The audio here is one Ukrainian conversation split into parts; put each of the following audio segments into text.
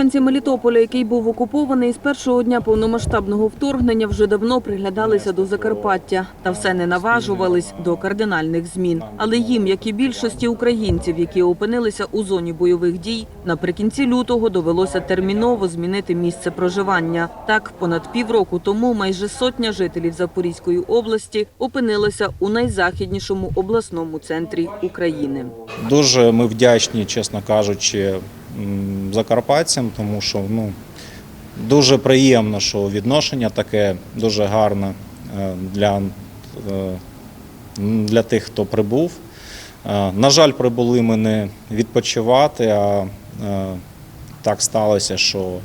Мешканці Мелітополя, який був окупований з першого дня повномасштабного вторгнення, вже давно приглядалися до Закарпаття та все не наважувались до кардинальних змін. Але їм, як і більшості українців, які опинилися у зоні бойових дій, наприкінці лютого довелося терміново змінити місце проживання. Так, понад півроку тому майже сотня жителів Запорізької області опинилися у найзахіднішому обласному центрі України. Дуже ми вдячні, чесно кажучи, закарпатцям, тому що ну, дуже приємно, що відношення таке дуже гарне е, для, е, для тих, хто прибув. Е, На жаль, прибули ми не відпочивати, а так сталося, що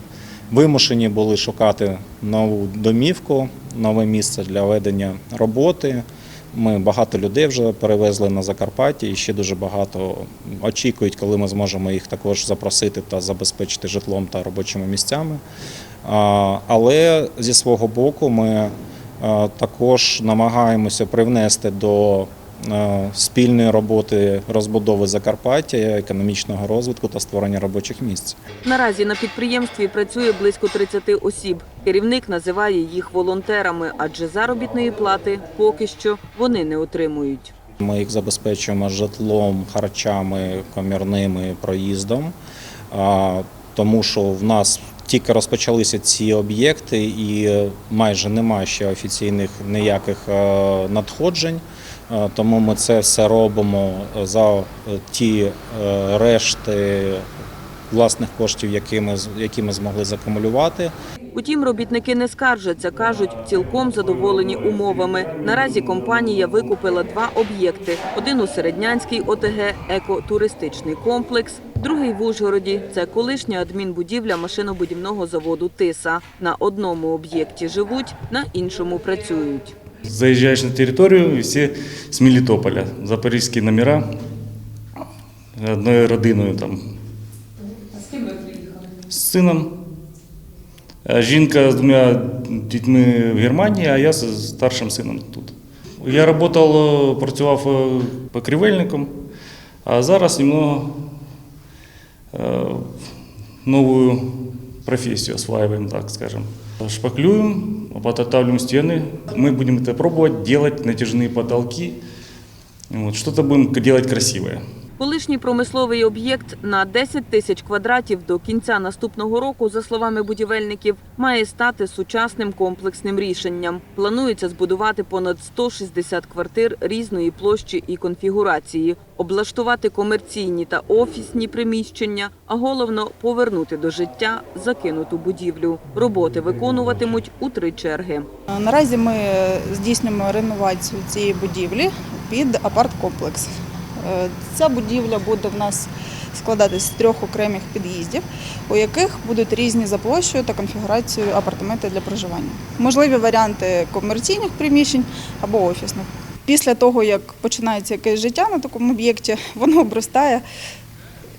вимушені були шукати нову домівку, нове місце для ведення роботи. Ми багато людей вже перевезли на Закарпаття і ще дуже багато очікують, коли ми зможемо їх також запросити та забезпечити житлом та робочими місцями. Але зі свого боку ми також намагаємося привнести до спільної роботи розбудови Закарпаття, економічного розвитку та створення робочих місць. Наразі на підприємстві працює близько 30 осіб. Керівник називає їх волонтерами, адже заробітної плати поки що вони не отримують. Ми їх забезпечуємо житлом, харчами, комірними проїздом, тому що в нас тільки розпочалися ці об'єкти і майже немає ще офіційних ніяких е, надходжень. Е, Тому ми це все робимо за е, ті е, решти власних коштів, які ми, які ми змогли закумулювати. Утім, робітники не скаржаться, кажуть, цілком задоволені умовами. Наразі компанія викупила два об'єкти: один у Середнянській ОТГ екотуристичний комплекс, другий в Ужгороді. Це колишня адмінбудівля машинобудівного заводу Тиса. На одному об'єкті живуть, на іншому працюють. Заезжаешь на территорию, и все с Мелитополя. Запорізькі номера. Одною родиною там. А з ким ви приїхали? З сином. Жінка з двома дітьми в Германії, а я з старшим сином тут. Я працював, працював е, покрівельником, а зараз немного е, новую профессию осваиваем, так скажем. Шпаклюем, подготавливаем стены. Мы будем это пробовать, делать натяжные потолки. Вот, что-то будем делать красивое. Колишній промисловий об'єкт на 10 тисяч квадратів до кінця наступного року, за словами будівельників, має стати сучасним комплексним рішенням. Планується збудувати понад 160 квартир різної площі і конфігурації, облаштувати комерційні та офісні приміщення, а головно повернути до життя закинуту будівлю. Роботи виконуватимуть у три черги. Наразі ми здійснюємо реновацію цієї будівлі під апарт-комплекс. Е, Ця будівля буде в нас складатись з трьох окремих під'їздів, у яких будуть різні за площею та конфігурацією апартаменти для проживання. Можливі варіанти комерційних приміщень або офісних. Після того, як починається якесь життя на такому об'єкті, воно обростає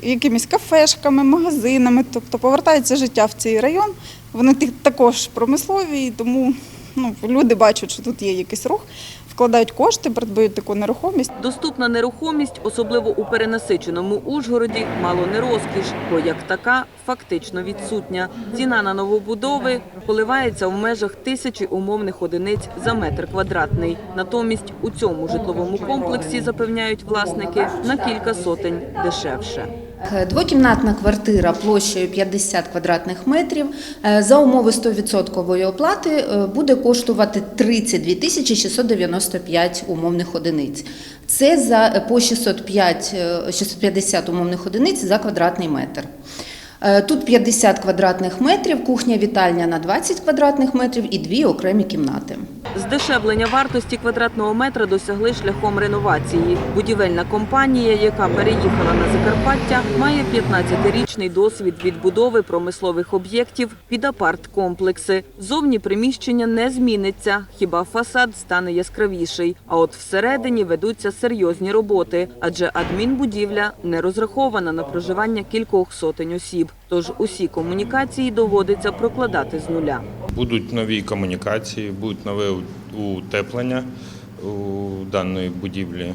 якимись кафешками, магазинами, тобто повертається життя в цей район. Вони також промислові, тому ну, люди бачать, що тут є якийсь рух, вкладають кошти, придбають таку нерухомість. Доступна нерухомість, особливо у перенасиченому Ужгороді, мало не розкіш, бо як така фактично відсутня. Ціна на новобудови коливається в межах тисячі умовних одиниць за метр квадратний. Натомість у цьому житловому комплексі запевняють власники на кілька сотень дешевше. Двокімнатна квартира площею 50 квадратних метрів е, за умови 100% оплати е, буде коштувати 32 тисячі 695 умовних одиниць. Це за е, по 605, е, 650 умовних одиниць за квадратний метр. Е, Тут 50 квадратних метрів, кухня-вітальня на 20 квадратних метрів і дві окремі кімнати. Здешевлення вартості квадратного метра досягли шляхом реновації. Будівельна компанія, яка переїхала на Закарпаття, має 15-річний досвід відбудови промислових об'єктів під апарт-комплекси. Зовні приміщення не зміниться, хіба фасад стане яскравіший. А от всередині ведуться серйозні роботи, адже адмінбудівля не розрахована на проживання кількох сотень осіб. Тож усі комунікації доводиться прокладати з нуля. Будуть нові комунікації, будуть нове утеплення у даної будівлі,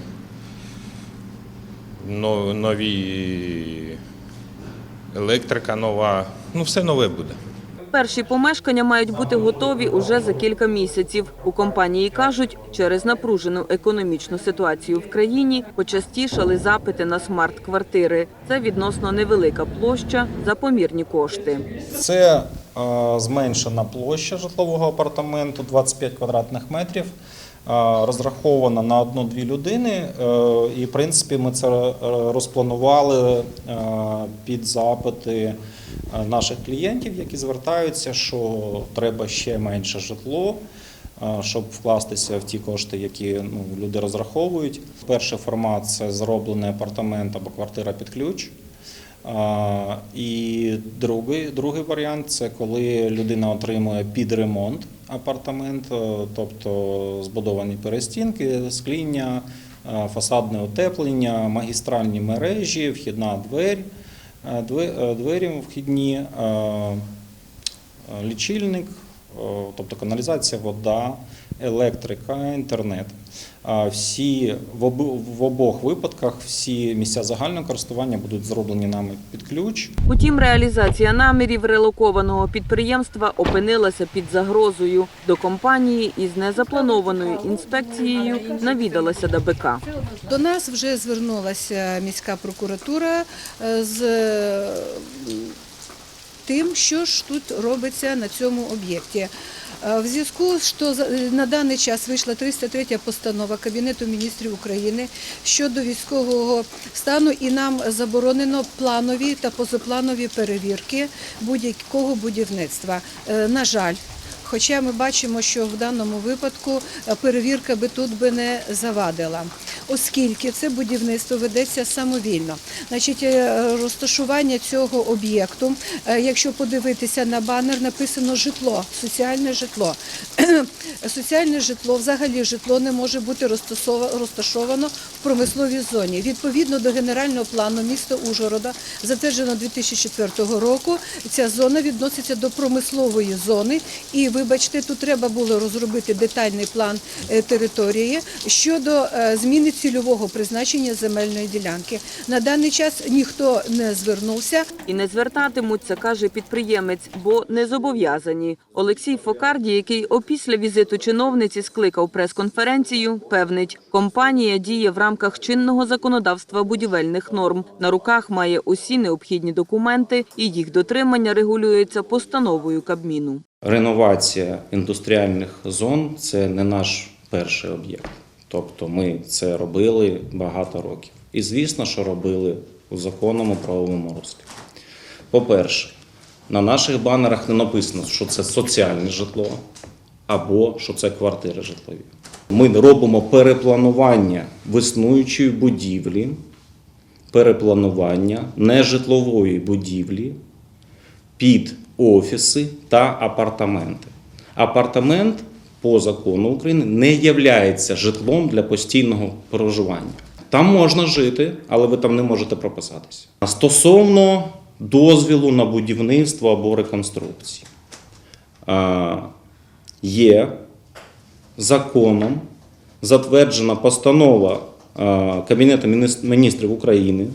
нові електрика нова, Ну, все нове буде. Перші помешкання мають бути готові уже за кілька місяців. У компанії кажуть, через напружену економічну ситуацію в країні почастішали запити на смарт-квартири. Це відносно невелика площа за помірні кошти. Це е, зменшена площа житлового апартаменту 25 квадратних метрів. е, Розрахована на одну-дві людини, е, і в принципі ми це розпланували під запити наших клієнтів, які звертаються, що треба ще менше житло, е, щоб вкластися в ті кошти, які ну, люди розраховують. Перший формат це зроблений апартамент або квартира під ключ. І другий, другий варіант це коли людина отримує під ремонт апартамент, е, тобто збудовані перестінки, скління, е, фасадне утеплення, магістральні мережі, вхідна двері, е, две- е, двері вхідні, е, лічильник, тобто каналізація, вода, електрика, інтернет. А Всі в обох випадках всі місця загального користування будуть зроблені нами під ключ. Утім, реалізація намірів релокованого підприємства опинилася під загрозою. До компанії із незапланованою інспекцією навідалася ДБК. До нас вже звернулася міська прокуратура е, з е, тим, що ж тут робиться на цьому об'єкті. Е, В зв'язку, що за- на даний час вийшла 303 постанова Кабінету міністрів України щодо військового стану, і нам заборонено планові та позапланові перевірки будь-якого будівництва. Е, На жаль, Хоча ми бачимо, що в даному випадку е, перевірка би тут би не завадила, оскільки це будівництво ведеться самовільно. Значить, е, розташування цього об'єкту, е, якщо подивитися на банер, написано житло, соціальне житло. Соціальне житло, взагалі житло не може бути розташовано в промисловій зоні. Відповідно до генерального плану міста Ужгорода, затверджено 2004 року, ця зона відноситься до промислової зони. І вибачте, тут треба було розробити детальний план е, території щодо е, зміни цільового призначення земельної ділянки. На даний час ніхто не звернувся. І не звертатимуться, каже підприємець, бо не зобов'язані. Олексій Фокарді, який опісля візиту чиновниці скликав прес-конференцію, певнить, компанія діє в рамках чинного законодавства будівельних норм. На руках має усі необхідні документи, і їх дотримання регулюється постановою Кабміну. Реновація індустріальних зон це не наш перший об'єкт. Тобто ми це робили багато років. І звісно, що робили у законному правовому руслі. По-перше, на наших банерах не написано, що це соціальне житло або що це квартири житлові. Ми робимо перепланування в існуючої будівлі, перепланування нежитлової будівлі під офіси та апартаменти. Апартамент по закону України не є житлом для постійного проживання. Там можна жити, але ви там не можете прописатися. Стосовно дозвілу на будівництво або реконструкцію, А, є законом затверджена постанова Кабінету міністрів України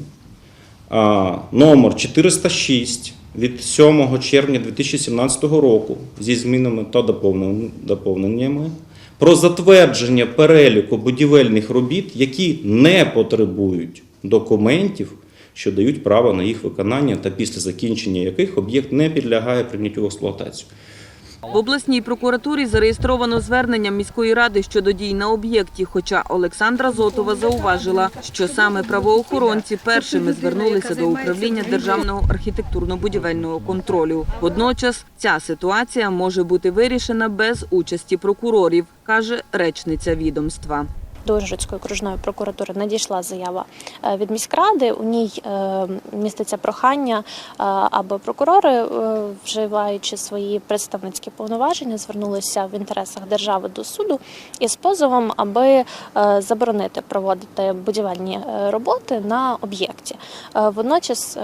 номер 406 від 7 червня 2017 року зі змінами та доповненнями про затвердження переліку будівельних робіт, які не потребують документів, що дають право на їх виконання та після закінчення яких об'єкт не підлягає прийняттю в експлуатацію. В обласній прокуратурі зареєстровано звернення міської ради щодо дій на об'єкті. Хоча Олександра Зотова зауважила, що саме правоохоронці першими звернулися до управління державного архітектурно-будівельного контролю. Водночас ця ситуація може бути вирішена без участі прокурорів, каже речниця відомства. До Ужгородської окружної прокуратури надійшла заява е, від міськради. У ній е, міститься прохання, е, аби прокурори, вживаючи свої представницькі повноваження, звернулися в інтересах держави до суду із позовом, аби заборонити проводити будівельні роботи на об'єкті. Водночас.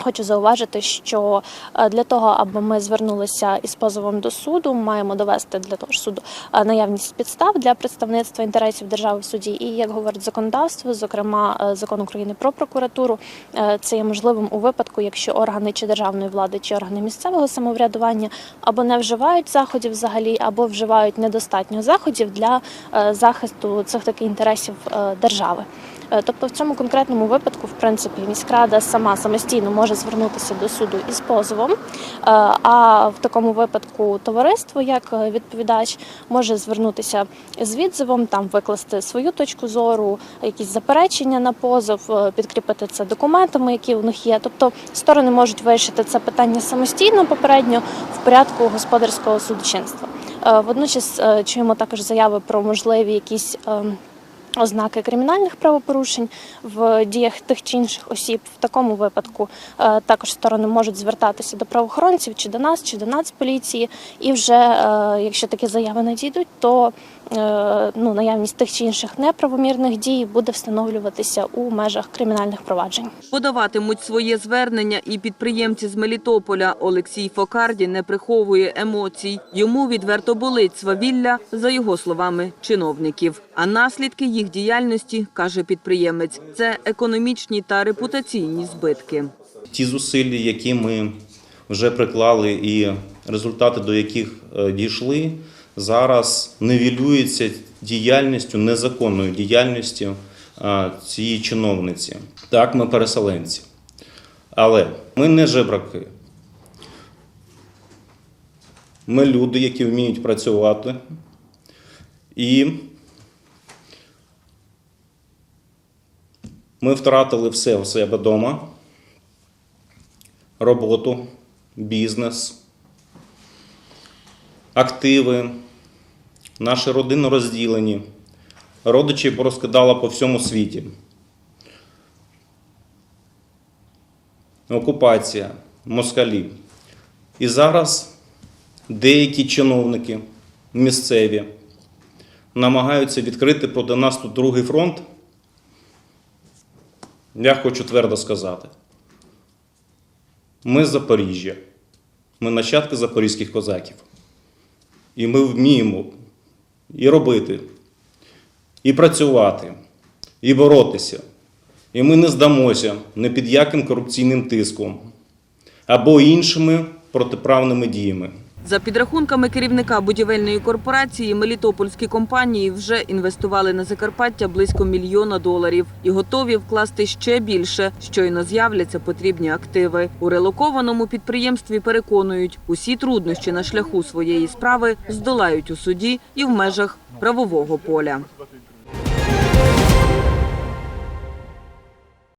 Хочу зауважити, що е, для того, аби ми звернулися із позовом до суду, маємо довести для того ж суду е, наявність підстав для представництва інтересів держави в суді. І як говорить законодавство, зокрема е, закон України про прокуратуру, це є можливим у випадку, якщо органи чи державної влади, чи органи місцевого самоврядування або не вживають заходів взагалі, або вживають недостатньо заходів для захисту цих таких інтересів держави. Е, Тобто в цьому конкретному випадку, в принципі, міськрада сама самостійно може звернутися до суду із позовом. е, А в такому випадку товариство, як е, відповідач, може звернутися з відзивом, там викласти свою точку зору, якісь заперечення на позов, підкріпити це документами, які у них є. Тобто сторони можуть вирішити це питання самостійно попередньо в порядку господарського судочинства. Водночас чуємо також заяви про можливі якісь. Ознаки кримінальних правопорушень в діях тих чи інших осіб. В такому випадку е, також сторони можуть звертатися до правоохоронців чи до нас, чи до Нацполіції. І вже е, якщо такі заяви надійдуть, то ну, наявність тих чи інших неправомірних дій буде встановлюватися у межах кримінальних проваджень. Подаватимуть своє звернення і підприємці з Мелітополя. Олексій Фокарді не приховує емоцій. Йому відверто болить свавілля, за його словами, чиновників. А наслідки їх діяльності, каже підприємець, це економічні та репутаційні збитки. Ті зусилля, які ми вже приклали, і результати, до яких е, дійшли, зараз нивелюються діяльністю, незаконною діяльністю е, цієї чиновниці. Так, ми переселенці. Але ми не жебраки. Ми люди, які вміють працювати. І ми втратили все у себе вдома роботу, бізнес, активи, наші родини розділені, родичі порозкидала по всьому світі. Окупація, москалі. І зараз деякі чиновники місцеві намагаються відкрити проти нас тут другий фронт. Я хочу твердо сказати. Ми з Запоріжжя, ми нащадки запорізьких козаків. І ми вміємо і робити, і працювати, і боротися. І ми не здамося не під яким корупційним тиском або іншими протиправними діями. За підрахунками керівника будівельної корпорації, мелітопольські компанії вже інвестували на Закарпаття близько мільйона доларів і готові вкласти ще більше, щойно з'являться потрібні активи. У релокованому підприємстві переконують, усі труднощі на шляху своєї справи здолають у суді і в межах правового поля.